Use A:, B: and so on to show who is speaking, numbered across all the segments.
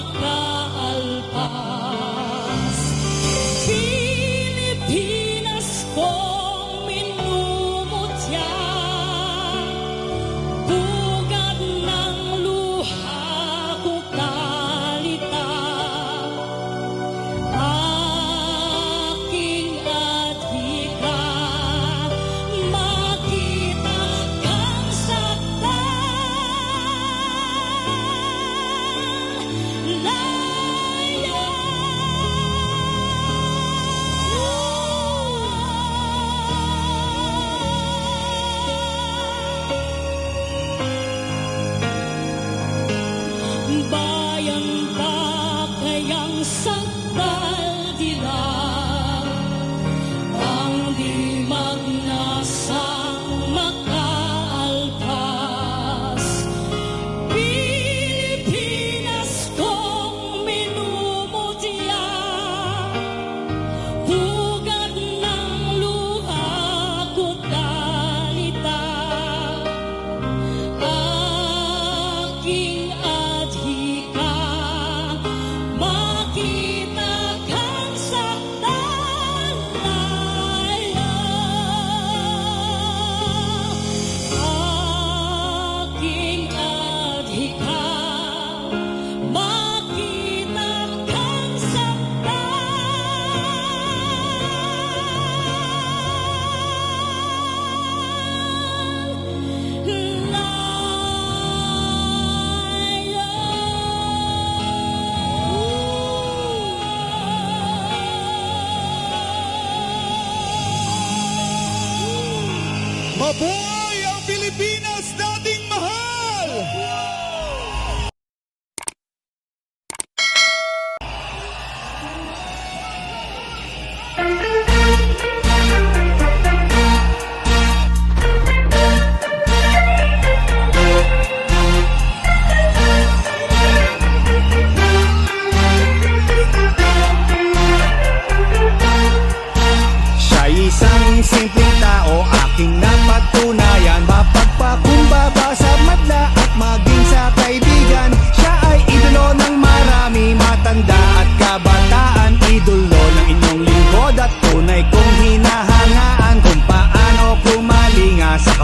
A: 啊。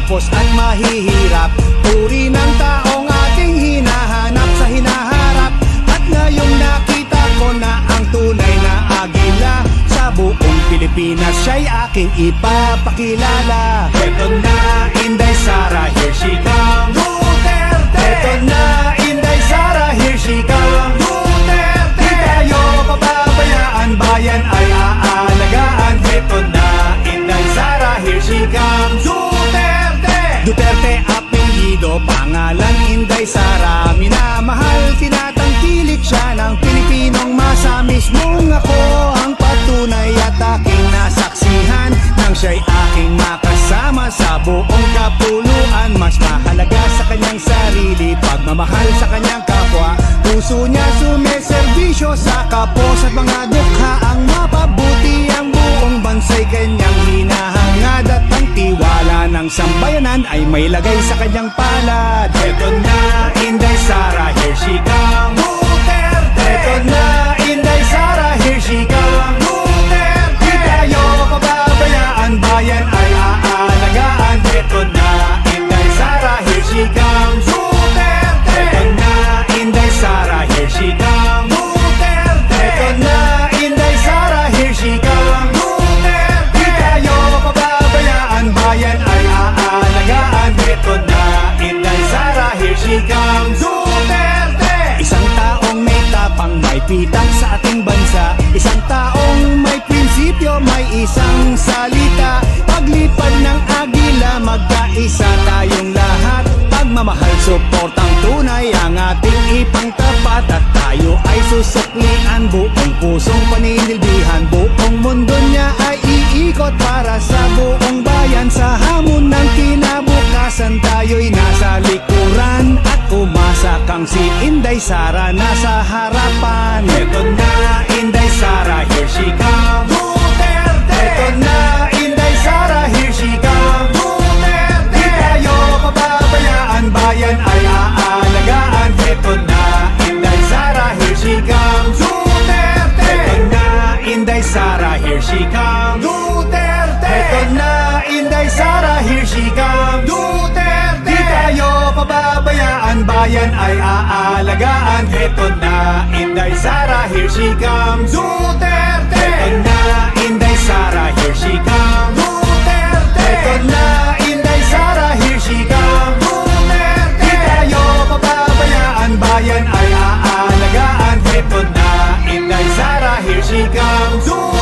A: matapos at
B: mahihirap Puri ng taong aking hinahanap sa hinaharap. At ngayong nakita ko na ang tunay na agila Sa buong Pilipinas siya'y aking ipapakilala. Ito na makasama sa buong kapuluan. Mas mahalaga sa kanyang sarili Pagmamahal sa kanyang kapwa. Puso niya sumeservisyo sa kapos at mga dukha. Ang mapabuti ang buong bansa'y kanyang hinahangad At ang tiwala ng sambayanan ay may lagay sa kanyang palad. Ito na Inday Sara, here she comes. Ito na Inday Sara, here she beat Inday Sara nasa harapan Ito na Inday Sara, here she comes Duterte! Ito na Inday Sara, here she comes Duterte! Di tayo pababayaan, bayan ay aalagaan Ito na Inday Sara, here she comes Duterte! Ito na Inday Sara, here she comes bayan ay aalagaan Ito na Inday Sara, here she comes Duterte! Ito na Inday Sara, here she comes Duterte! Ito na Inday Sara, here she comes Duterte! Di tayo pababayaan, bayan ay aalagaan Ito na Inday Sara, here she comes Duterte!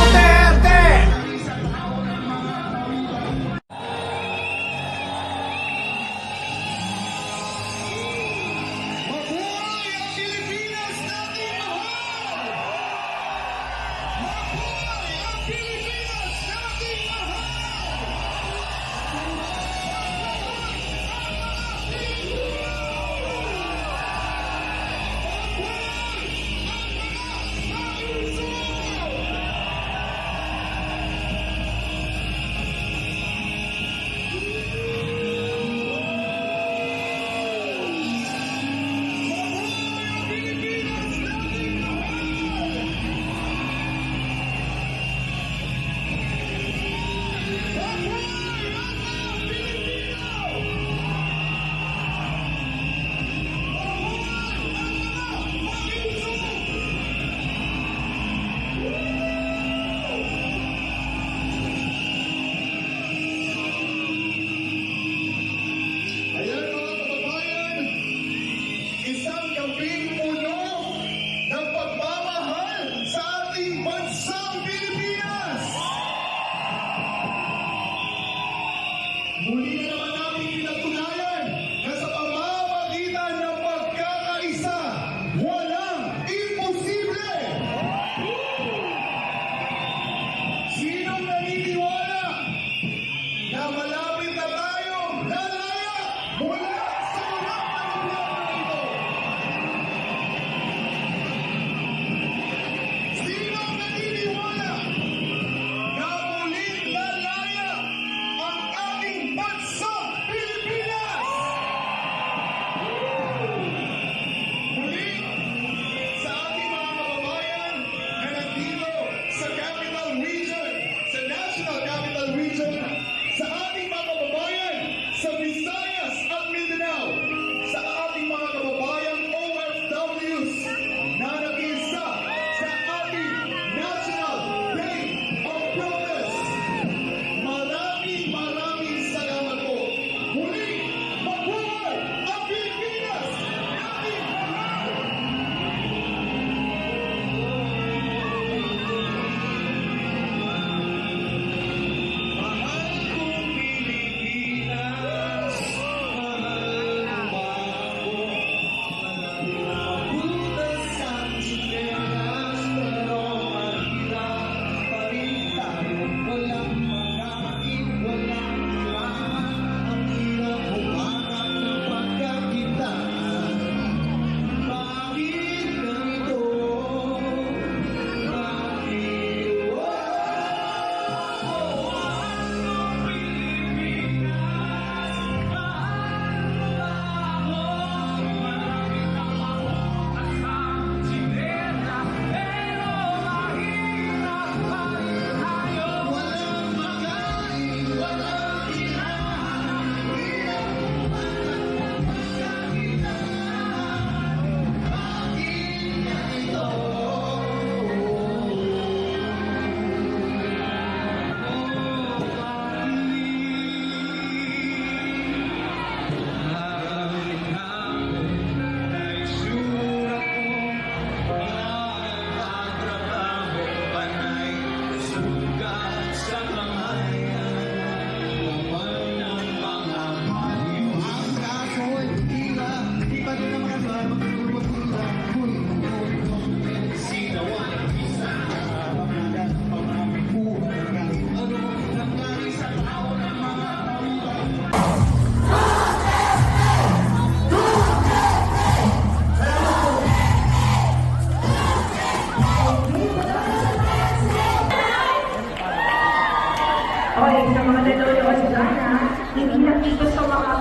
C: Okay,
D: sa mga nanonood dyan, ha? Hindi lang dito sa mga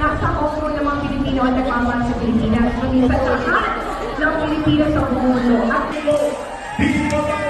D: nasa koko ng mga Pilipino at nagmamahal sa Pilipinas, kundi sa lahat ng Pilipinas sa mundo. At
B: dito, dito